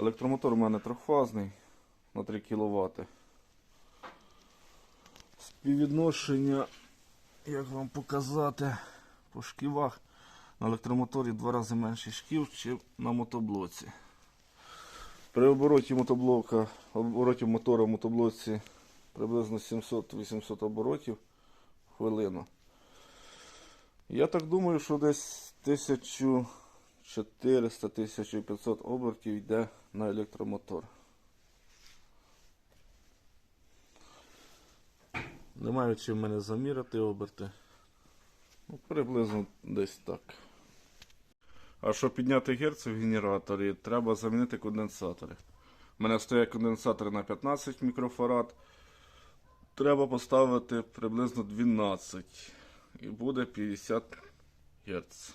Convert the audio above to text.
Електромотор у мене трьохфазний на 3 кВт. Співвідношення, як вам показати, по шківах на електромоторі два рази менший шків, ніж на мотоблоці. При обороті мотоблока, обороті мотора в мотоблоці приблизно 700-800 оборотів в хвилину. Я так думаю, що десь 1400-1500 обертів йде на електромотор. Немає чим мене заміряти оберти. Ну, приблизно десь так. А щоб підняти герц в генераторі, треба замінити конденсатори. У мене стоять конденсатори на 15 мікрофарад. Треба поставити приблизно 12. І буде 50 Гц.